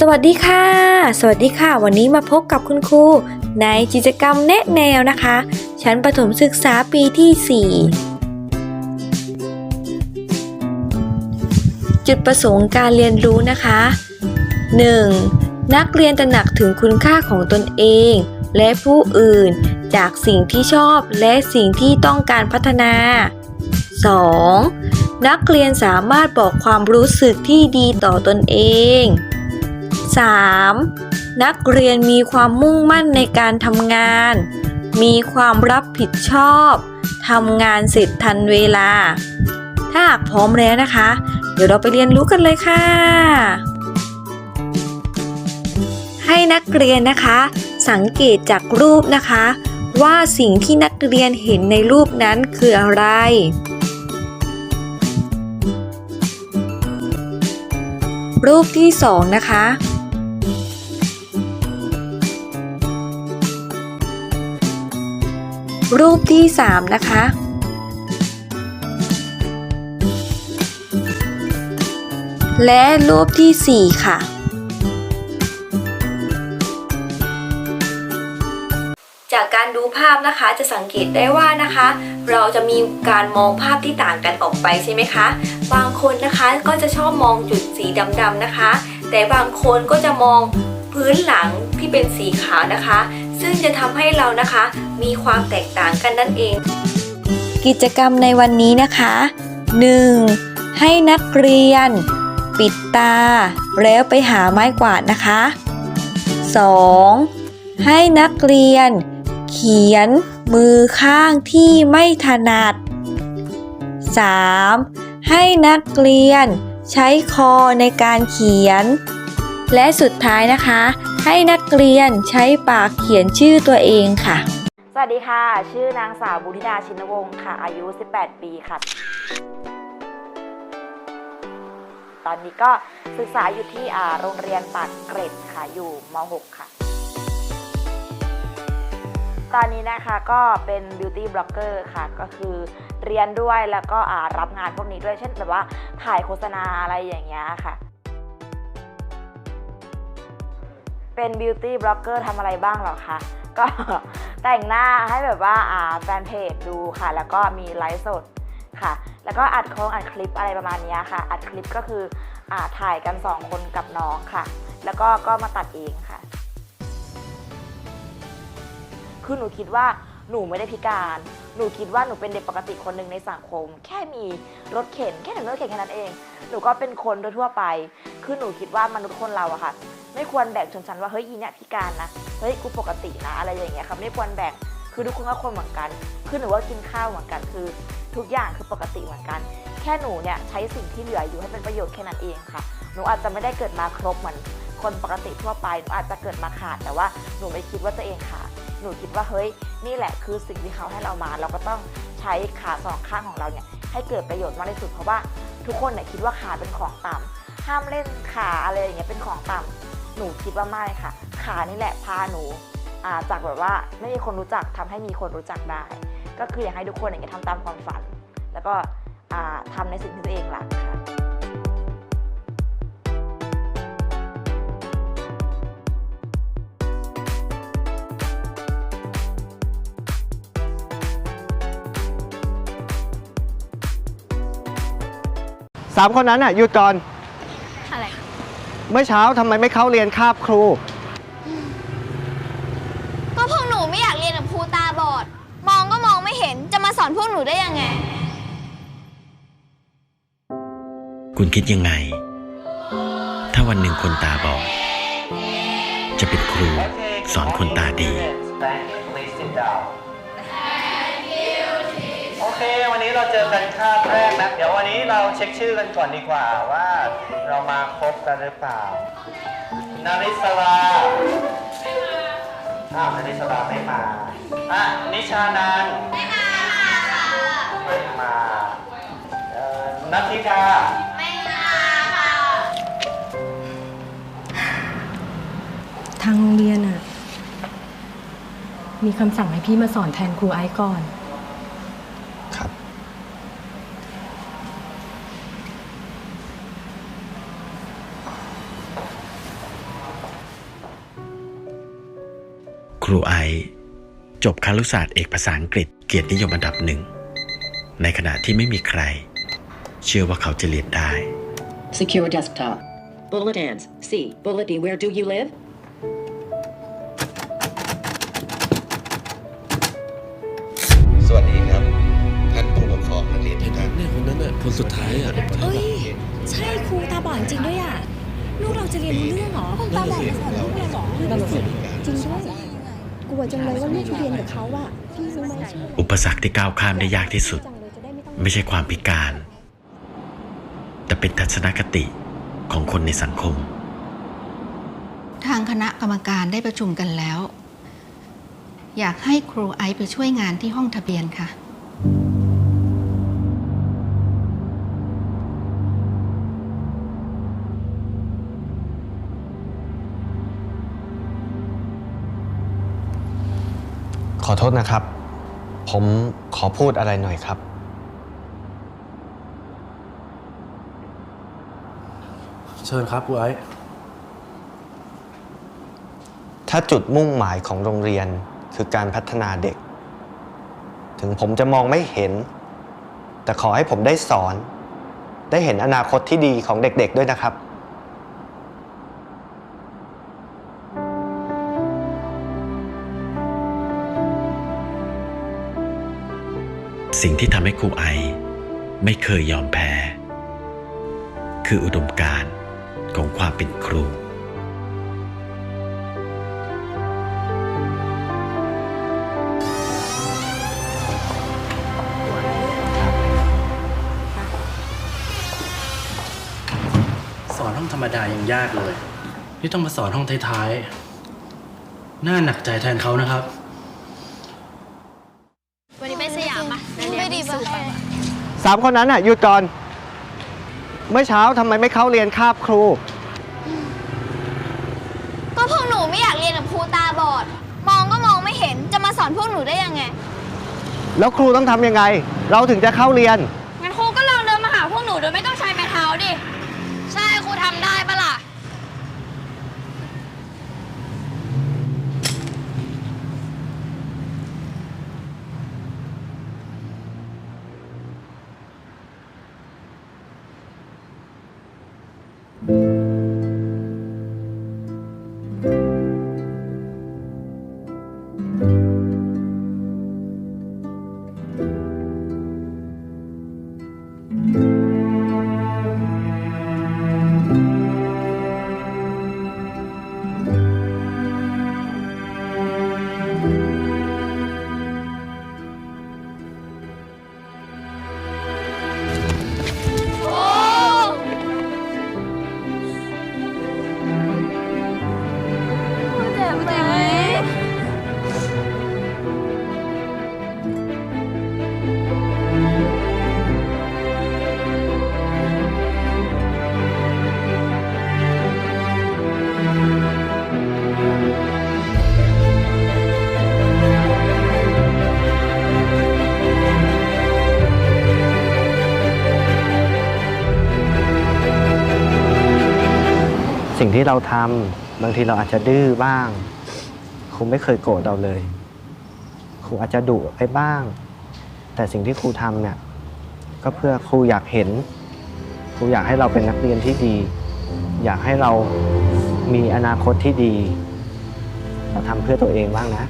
สวัสดีค่ะ สวัสดีค่ะ วันนี้มาพบกับคุณครูในกิจกรรมแนะแนวนะคะ ชั้นประถมศึกษาปีที่ 4 จุดประสงค์การเรียนรู้นะคะ 1. นักเรียนตระหนักถึงคุณค่าของตนเอง และผู้อื่น จากสิ่งที่ชอบและสิ่งที่ต้องการพัฒนา 2. นักเรียนสามารถบอกความรู้สึกที่ดีต่อตนเอง 3. นักเรียนมีความมุ่งมั่นในการทำงาน มีความรับผิดชอบทำงานเสร็จทันเวลา ถ้าหากพร้อมแล้วนะคะ เดี๋ยวเราไปเรียนรู้กันเลยค่ะ ให้นักเรียนนะคะ สังเกตจากรูปนะคะ ว่าสิ่งที่นักเรียนเห็นในรูปนั้นคืออะไรรูปที่สองนะคะ รูปที่สามนะคะ และรูปที่สี่ค่ะ จากการดูภาพนะคะจะสังเกตได้ว่านะคะ เราจะมีการมองภาพที่ต่างกันออกไปใช่ไหมคะ บางคนนะคะก็จะชอบมองจุดสีดำๆนะคะ แต่บางคนก็จะมองพื้นหลังที่เป็นสีขาวนะคะ ซึ่งจะทำให้เรานะคะมีความแตกต่างกันนั่นเอง กิจกรรมในวันนี้นะคะ 1. ให้นักเรียน ปิดตา แล้วไปหาไม้กวาดนะคะ 2. ให้นักเรียน เขียนมือข้างที่ไม่ถนัด 3. ให้นักเรียนใช้คอในการเขียน และสุดท้ายนะคะ ให้นักเรียนใช้ปากเขียนชื่อตัวเองค่ะ สวัสดีค่ะ ชื่อนางสาวบุธิดาชินวงศ์ค่ะ อายุ 18 ปีค่ะ ตอนนี้ก็ศึกษาอยู่ที่โรงเรียนปากเกร็ดค่ะ อยู่ม .6 ค่ะ ตอนนี้นะคะก็เป็น beauty blogger ค่ะ ก็คือเรียนด้วยแล้วก็รับงานพวกนี้ด้วย เช่นแบบว่าถ่ายโฆษณาอะไรอย่างเงี้ยค่ะ เป็น beauty blogger ทำอะไรบ้างหรอคะก็แต่งหน้าให้แบบว่าอ่าแฟนเพจดูค่ะ แล้วก็มีไลฟ์สดค่ะ แล้วก็อัดโครงอัดคลิปอะไรประมาณนี้ค่ะ อัดคลิปก็คืออ่าถ่ายกัน 2 คนกับน้องค่ะ แล้วก็ก็มาตัดเองค่ะ คือหนูคิดว่าหนูไม่ได้พิการ หนูคิดว่าหนูเป็นเด็กปกติคนหนึ่งในสังคม แค่มีรถเข็น แค่หนึ่งรถเข็นแค่นั้นเอง หนูก็เป็นคนทั่วไป คือหนูคิดว่ามนุษย์คนเราอะค่ะ ไม่ควรแบ่งชนชั้นว่าเฮ้ยอีเนี่ยพิการนะเฮ้ยกูปกตินะอะไรอย่างเงี้ยค่ะไม่ควรแบ่งคือทุกคนก็คนเหมือนกันคือหนูว่ากินข้าวเหมือนกันคือ ทุกอย่างคือปกติเหมือนกัน แค่หนูเนี่ยใช้สิ่งที่เหลืออยู่ให้เป็นประโยชน์แค่นั้นเองค่ะหนูอาจจะไม่ได้เกิดมาครบเหมือนคนปกติทั่วไปหนูอาจจะเกิดมาขาดแต่ว่าหนูไม่คิดว่าตัวเองขาด หนูคิดว่าเฮ้ยนี่แหละคือสิ่งที่เขาให้เรามา เราก็ต้องใช้ขาสองข้างของเราเนี่ยให้เกิดประโยชน์มากที่สุดเพราะว่าทุกคนเนี่ยคิดว่าขาเป็นของต่ำห้ามเล่นขาอะไรอย่างเงี้ยเป็นของต่ำหนูคิดว่าไม่ค่ะ ขานี่แหละพาหนูาจากแบบว่าไม่มีคนรู้จักทำให้มีคนรู้จักได้ ก็คืออยากให้ทุกคนอย่างเงี้ยทำตามความฝัน แล้วก็อ่าทำในสิ่งที่ตัวเองรักค่ะ สามคนนั้นอะหยุดก่อน อะไร เมื่อเช้าทำไมไม่เข้าเรียนคาบครู ก็พวกหนูไม่อยากเรียนกับครูตาบอด มองก็มองไม่เห็น จะมาสอนพวกหนูได้ยังไง คุณคิดยังไง ถ้าวันหนึ่งคนตาบอด จะเป็นครูสอนคนตาดีโอเค วันนี้เราเจอกันคาบแรกนะ เดี๋ยววันนี้ เราเช็คชื่อกันก่อนดีกว่าว่าเรามาครบกันหรือเปล่า นาริสลาไม่มาอ้าวนาริสลาไม่มา อะ นิชานันไม่มาไม่มาเอ่อนัทธิกาทางโรงเรียนอะมีคำสั่งให้พี่มาสอนแทนครูไอซ์ก่อน ครูไอซ์จบคารุศาสตร์เอกภาษาอังกฤษเกียรตินิยมอันดับหนึ่ง ในขณะที่ไม่มีใคร เชื่อว่าเขาจะเรียนได้ Secure desktop. Bullet ends. C. Bulletin, where do you live? สวัสดีครับ ท่านผู้ปกครองนักเรียนทุกท่านเนี่ยคนนั้นน่ะคนสุดท้ายอะเอ้ย ใช่ครูตาบอดจริงด้วยอะ ลูกเราจะเรียนรู้เรื่องเหรอตาบอดไม่สอนลูกเราเหรอนั่นสิจริงด้วย กลัวจังเลยว่าลูกจะเรียนกับเขาอะพี่รู้ไหมอุปสรรคที่ก้าวข้ามได้ยากที่สุด จังเลยจะได้ไม่ต้องไม่ใช่ความพิการ แต่เป็นทัศนคติของคนในสังคม ทางคณะกรรมการได้ประชุมกันแล้ว อยากให้ครูไอซ์ไปช่วยงานที่ห้องทะเบียนค่ะ ขอโทษนะครับ ผมขอพูดอะไรหน่อยครับ เชิญครับครูไอซ์ถ้าจุดมุ่งหมายของโรงเรียนคือการพัฒนาเด็ก ถึงผมจะมองไม่เห็น แต่ขอให้ผมได้สอน ได้เห็นอนาคตที่ดีของเด็กๆด้วยนะครับ สิ่งที่ทำให้ครูไอ ไม่เคยยอมแพ้ คืออุดมการณ์ของความเป็นครูสอนห้องธรรมดายังยากเลย นี่ต้องมาสอนห้องท้ายๆ น่าหนักใจแทนเขานะครับ สามคนนั้นน่ะหยุดก่อน เมื่อเช้าทำไมไม่เข้าเรียนคาบครู ก็พวกหนูไม่อยากเรียนกับครูตาบอด มองก็มองไม่เห็นจะมาสอนพวกหนูได้ยังไง แล้วครูต้องทำยังไง เราถึงจะเข้าเรียน ที่เราทำบางทีเราอาจจะดื้อบ้าง ครูไม่เคยโกรธเราเลย ครูอาจจะดุไปบ้าง แต่สิ่งที่ครูทำเนี่ยก็เพื่อครูอยากเห็น ครูอยากให้เราเป็นนักเรียนที่ดี อยากให้เรามีอนาคตที่ดี เราทำเพื่อตัวเองบ้างนะ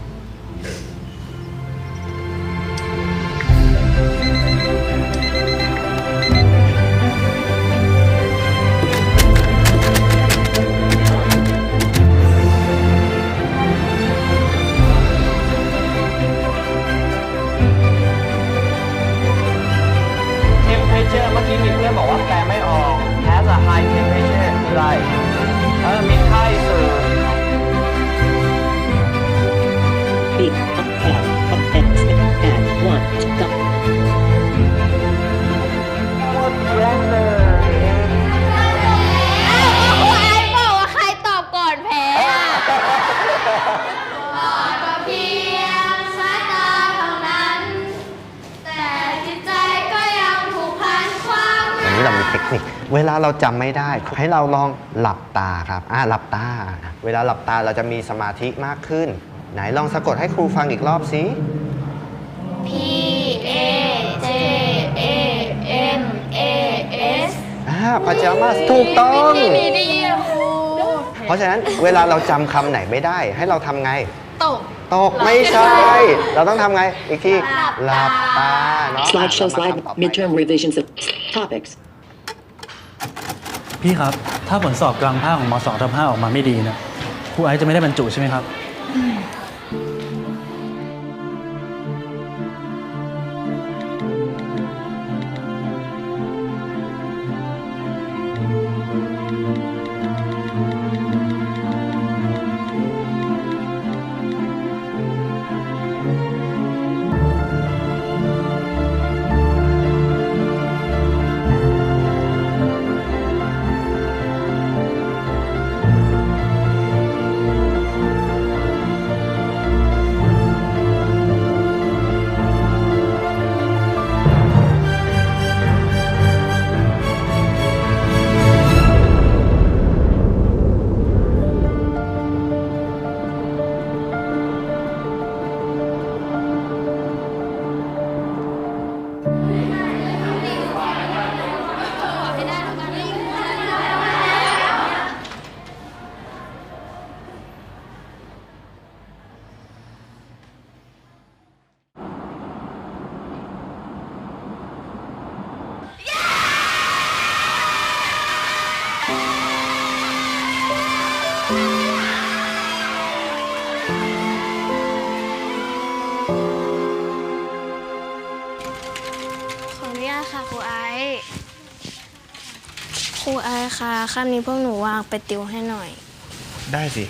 มื่อ เวลาเราจำไม่ได้ ให้เราลองหลับตาครับอ่าหลับตา เวลาหลับตาเราจะมีสมาธิมากขึ้น ไหนลองสะกดให้ครูฟังอีกรอบสิ P A J A M A S อ่าพาจามาสถูกต้อง ไม่มีดีอะครูเพราะฉะนั้นเวลาเราจำคำไหนไม่ได้ ให้เราทำไง ตก ตกไม่ใช่ เราต้องทำไงอีกทีหหลัลับบตาตาเนาะ Slideshow อะ slide เรามาทำต่อไป midterm revisions of topics. พี่ครับ ถ้าผลสอบกลางภาคของมสองทับห้าออกมาไม่ดีนะครูไอซ์จะไม่ได้บรรจุใช่ไหมครับ ค่ะคำนี้พวกหนูวางไปติวให้หน่อย ได้สิ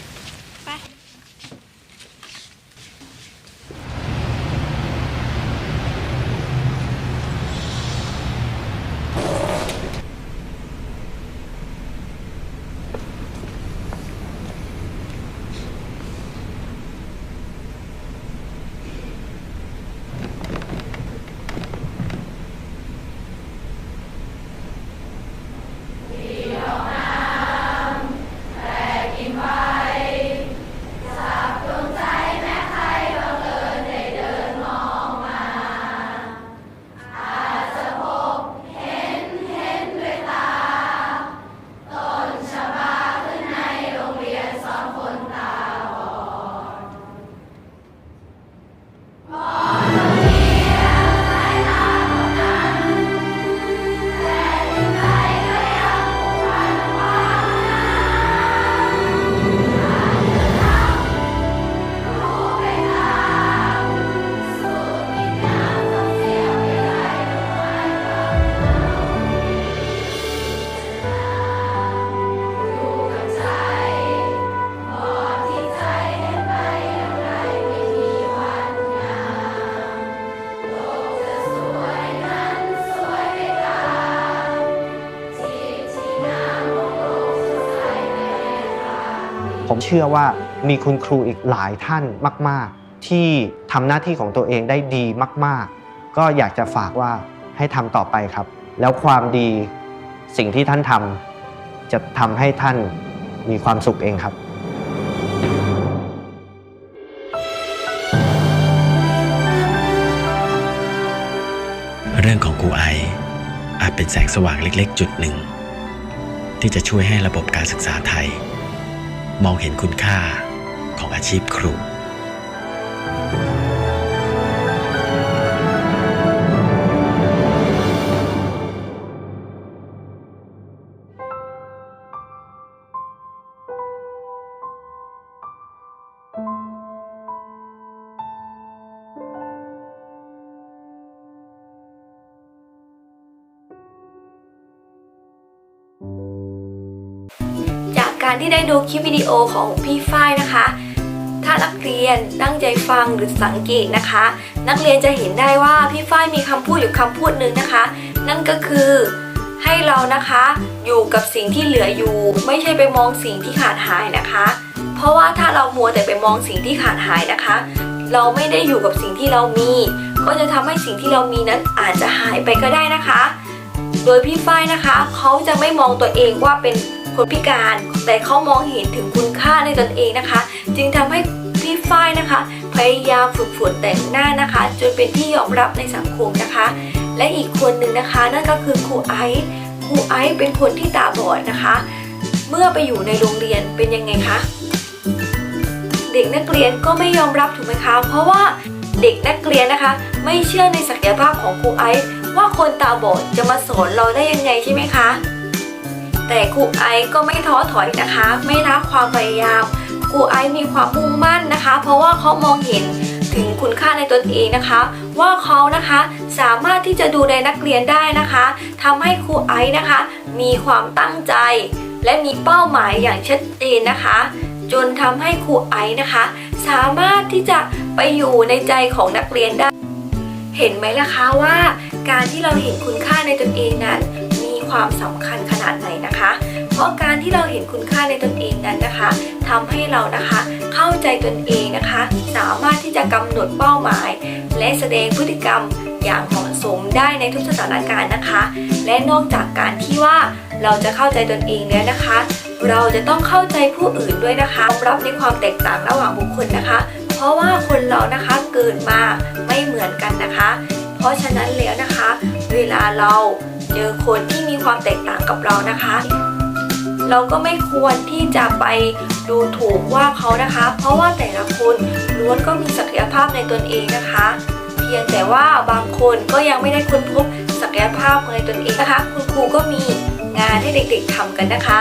ผมเชื่อว่ามีคุณครูอีกหลายท่านมาก ๆ ที่ทำหน้าที่ของตัวเองได้ดีมาก ๆ ก็อยากจะฝากว่าให้ทำต่อไปครับ แล้วความดีสิ่งที่ท่านทำจะทำให้ท่านมีความสุขเองครับเรื่องของครูไออาจเป็นแสงสว่างเล็กๆ จุดหนึ่ง ที่จะช่วยให้ระบบการศึกษาไทย มองเห็นคุณค่าของอาชีพครู การที่ได้ดูคลิปวิดีโอของพี่ฝ้ายนะคะ ถ้านักเรียนตั้งใจฟังหรือสังเกตนะคะ นักเรียนจะเห็นได้ว่าพี่ฝ้ายมีคำพูดอยู่คำพูดหนึ่งนะคะ นั่นก็คือให้เรานะคะอยู่กับสิ่งที่เหลืออยู่ ไม่ใช่ไปมองสิ่งที่ขาดหายนะคะ เพราะว่าถ้าเรามัวแต่ไปมองสิ่งที่ขาดหายนะคะ เราไม่ได้อยู่กับสิ่งที่เรามี ก็จะทำให้สิ่งที่เรามีนั้นอาจจะหายไปก็ได้นะคะ โดยพี่ฝ้ายนะคะ เขาจะไม่มองตัวเองว่าเป็น คนพิการ แต่เขามองเห็นถึงคุณค่าในตนเองนะคะ จึงทำให้พี่ฝ้ายนะคะ พยายามฝึกฝนแต่งหน้านะคะ จนเป็นที่ยอมรับในสังคมนะคะ และอีกคนหนึ่งนะคะ นั่นก็คือครูไอซ์ครูไอซ์เป็นคนที่ตาบอดนะคะ เมื่อไปอยู่ในโรงเรียนเป็นยังไงคะเด็กนักเรียนก็ไม่ยอมรับถูกไหมคะ เพราะว่าเด็กนักเรียนนะคะ ไม่เชื่อในศักยภาพของครูไอซ์ว่าคนตาบอดจะมาสอนเราได้ยังไงใช่ไหมคะ แต่ครูไอซ์ก็ไม่ท้อถอยนะคะ ไม่ละความพยายามครูไอซ์มีความมุ่งมั่นนะคะ เพราะว่าเขามองเห็นถึงคุณค่าในตนเองนะคะ ว่าเขานะคะสามารถที่จะดูแลนักเรียนได้นะคะทำให้ครูไอซ์นะคะ มีความตั้งใจ และมีเป้าหมายอย่างชัดเจนนะคะ จนทำให้ครูไอซ์นะคะ สามารถที่จะไปอยู่ในใจของนักเรียนได้ เห็นไหมล่ะคะว่า การที่เราเห็นคุณค่าในตนเองนั้น ความสำคัญขนาดไหนนะคะ เพราะการที่เราเห็นคุณค่าในตนเองนั้นนะคะทำให้เรานะคะเข้าใจตนเองนะคะ สามารถที่จะกำหนดเป้าหมาย และแสดงพฤติกรรมอย่างเหมาะสมได้ในทุกสถานการณ์นะคะ และนอกจากการที่ว่าเราจะเข้าใจตนเองแล้วนะคะ เราจะต้องเข้าใจผู้อื่นด้วยนะคะยอมรับในความแตกต่างระหว่างบุคคลนะคะ เพราะว่าคนเรานะคะเกิดมาไม่เหมือนกันนะคะ เพราะฉะนั้นแล้วนะคะ เวลาเรา เจอคนที่มีความแตกต่างกับเรานะคะ เราก็ไม่ควรที่จะไปดูถูกว่าเขานะคะ เพราะว่าแต่ละคนล้วนก็มีศักยภาพในตนเองนะคะ เพียงแต่ว่าบางคนก็ยังไม่ได้ค้นพบศักยภาพในตนเองนะคะ คุณครูก็มีงานให้เด็กๆทำกันนะคะ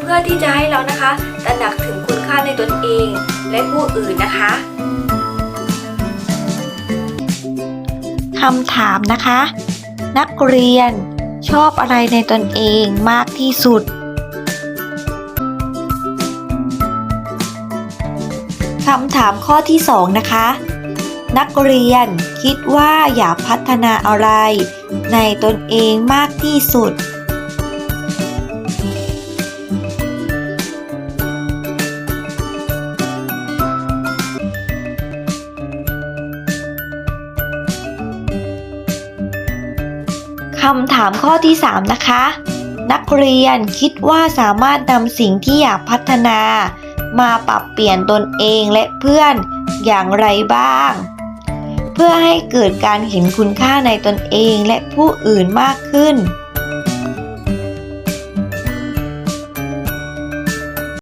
เพื่อที่จะให้เรานะคะตระหนักถึงคุณค่าในตนเองและผู้อื่นนะคะคำถามนะคะ นักเรียน ชอบอะไรในตนเองมากที่สุดคำถามข้อที่ 2 นะคะ นักเรียนคิดว่าอยากพัฒนาอะไรในตนเองมากที่สุด ถามข้อที่ 3 นะคะ นักเรียนคิดว่าสามารถนำสิ่งที่อยากพัฒนา มาปรับเปลี่ยนตนเองและเพื่อนอย่างไรบ้าง เพื่อให้เกิดการเห็นคุณค่าในตนเองและผู้อื่นมากขึ้น